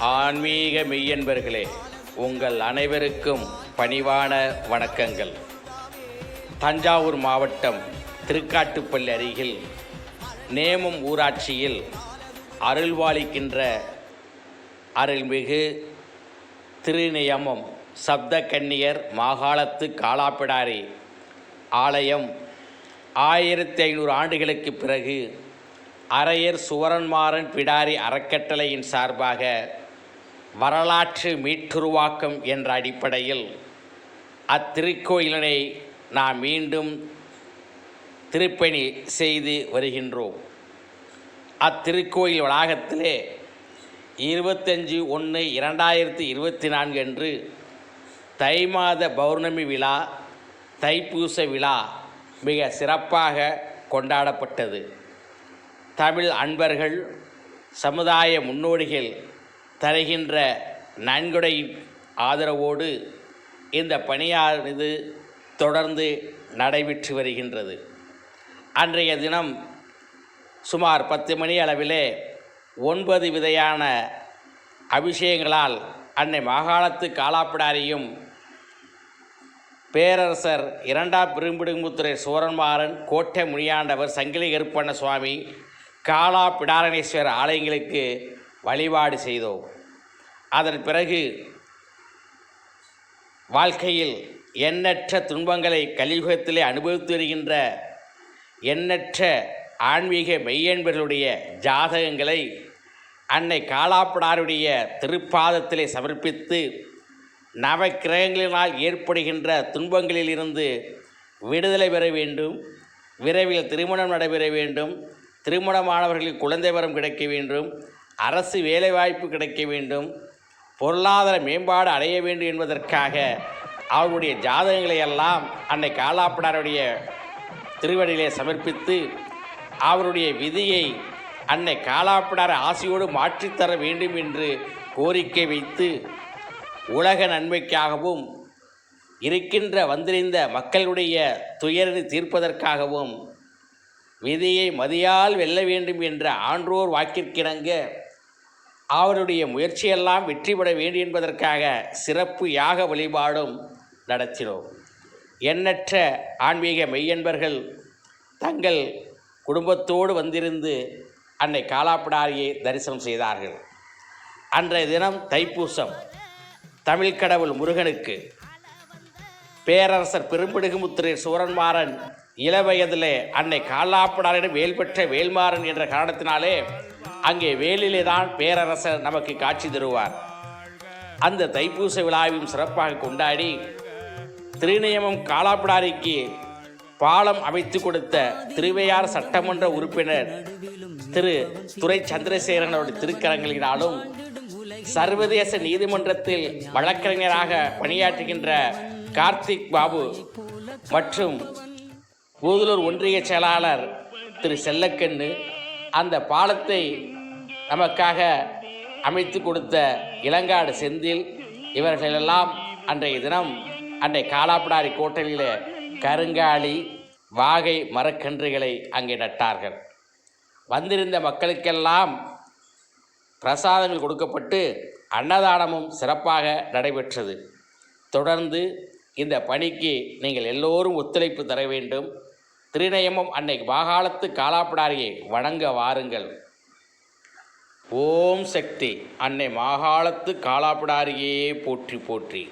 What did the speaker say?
ஆன்மீக மெய்யன்பர்களே உங்கள் அனைவருக்கும் பணிவான வணக்கங்கள். தஞ்சாவூர் மாவட்டம் திருக்காட்டுப்பள்ளி அருகில் நேமம் ஊராட்சியில் அருள்வாளிக்கின்ற அருள்மிகு திருநியமம் சப்த கன்னியர் மாகாளத்து காலாப்பிடாரி ஆலயம் ஆயிரத்தி ஐநூறு ஆண்டுகளுக்கு பிறகு அரையர் சுவரன்மாறன் பிடாரி அறக்கட்டளையின் சார்பாக வரலாற்று மீட்டுருவாக்கம் என்ற அடிப்படையில் அத்திருக்கோயிலினை நாம் மீண்டும் திருப்பணி செய்து வருகின்றோம். அத்திருக்கோயில் வளாகத்திலே இருபத்தஞ்சு ஒன்று இரண்டாயிரத்தி இருபத்தி நான்கு அன்று தை மாத பௌர்ணமி விழா தைப்பூச விழா மிக சிறப்பாக கொண்டாடப்பட்டது. தமிழ் அன்பர்கள் சமுதாய முன்னோடிகள் தருகின்ற நன்கொடை ஆதரவோடு இந்த பணியானது தொடர்ந்து நடைபெற்று வருகின்றது. அன்றைய தினம் சுமார் பத்து மணி அளவிலே ஒன்பது விதையான அபிஷேகங்களால் அன்னை மாகாணத்து காலாப்பிடாரியும் பேரரசர் இரண்டாம் பெரும்பிடுங்குத்துறை சோரன்மாறன் கோட்டை முனியாண்டவர் சங்கிலி கருப்பண்ண சுவாமி காலா பிடாரணேஸ்வரர் ஆலயங்களுக்கு வழிபாடு செய்தோம். அதன் பிறகு வாழ்க்கையில் எண்ணற்ற துன்பங்களை கலியுகத்திலே அனுபவித்து வருகின்ற எண்ணற்ற ஆன்மீக மெய்யன்பர்களுடைய ஜாதகங்களை அன்னை காலாப்படாருடைய திருப்பாதத்திலே சமர்ப்பித்து நவக்கிரகங்களினால் ஏற்படுகின்ற துன்பங்களிலிருந்து விடுதலை பெற வேண்டும். விரைவில் திருமணம் நடைபெற வேண்டும். திருமணமானவர்களுக்கு குழந்தை வரம் கிடைக்க வேண்டும். அரசு வேலைவாய்ப்பு கிடைக்க வேண்டும் பொருளாதார மேம்பாடு அடைய வேண்டும் என்பதற்காக அவருடைய ஜாதகங்களை எல்லாம் அன்னை காலாப்படாருடைய திருவடியிலே சமர்ப்பித்து அவருடைய விதியை அன்னை காலாப்படார் ஆசையோடு மாற்றித்தர வேண்டும் என்று கோரிக்கை வைத்து உலக நன்மைக்காகவும் இருக்கின்ற வந்திருந்த மக்களுடைய துயரை தீர்ப்பதற்காகவும் விதியை மதியால் வெல்ல வேண்டும் என்ற ஆன்றோர் வாக்கிற்கிணங்க அவருடைய முயற்சியெல்லாம் வெற்றி பெற வேண்டும் என்பதற்காக சிறப்பு யாக வழிபாடும் நடத்தினோம். எண்ணற்ற ஆன்மீக மெய்யன்பர்கள் தங்கள் குடும்பத்தோடு வந்திருந்து அன்னை காலாப்பிடாரியை தரிசனம் செய்தார்கள். அன்றைய தினம் தைப்பூசம். தமிழ் கடவுள் முருகனுக்கு பேரரசர் பெரும்பிடுகுமுத்திரை சூரன்மாறன் இளவயதிலே அன்னை காலாப்படாரிடம் வேல் பெற்ற வேல்மாறன் என்ற காரணத்தினாலே அங்கே வேலிலே தான் பேரரசர் நமக்கு காட்சி தருவார். அந்த தைப்பூச விழாவையும் சிறப்பாக கொண்டாடி திருநியமம் காலாப்படாரிக்கு பாலம் அமைத்து கொடுத்த திருவையார் சட்டமன்ற உறுப்பினர் திரு துரை சந்திரசேகரன் அவருடைய திருக்கரங்களினாலும் சர்வதேச நீதிமன்றத்தில் வழக்கறிஞராக பணியாற்றுகின்ற கார்த்திக் பாபு மற்றும் பூதலூர் ஒன்றிய செயலாளர் திரு செல்லக்கண்ணு அந்த பாலத்தை நமக்காக அமைத்து கொடுத்த இளங்காடு செந்தில் இவர்களெல்லாம் அன்றைய தினம் அன்றை காலாப்படாரி கோட்டையில் கருங்காலி வாகை மரக்கன்றுகளை அங்கே நட்டார்கள். வந்திருந்த மக்களுக்கெல்லாம் பிரசாதங்கள் கொடுக்கப்பட்டு அன்னதானமும் சிறப்பாக நடைபெற்றது. தொடர்ந்து இந்த பணிக்கு நீங்கள் எல்லோரும் ஒத்துழைப்பு தர வேண்டும். திருநயமம் அன்னை பாகாலத்து காலாப்படாரியை வணங்க வாருங்கள். ஓம் சக்தி. அன்னை மாகாளத்து காலாப்படாரியே போற்றி போற்றி.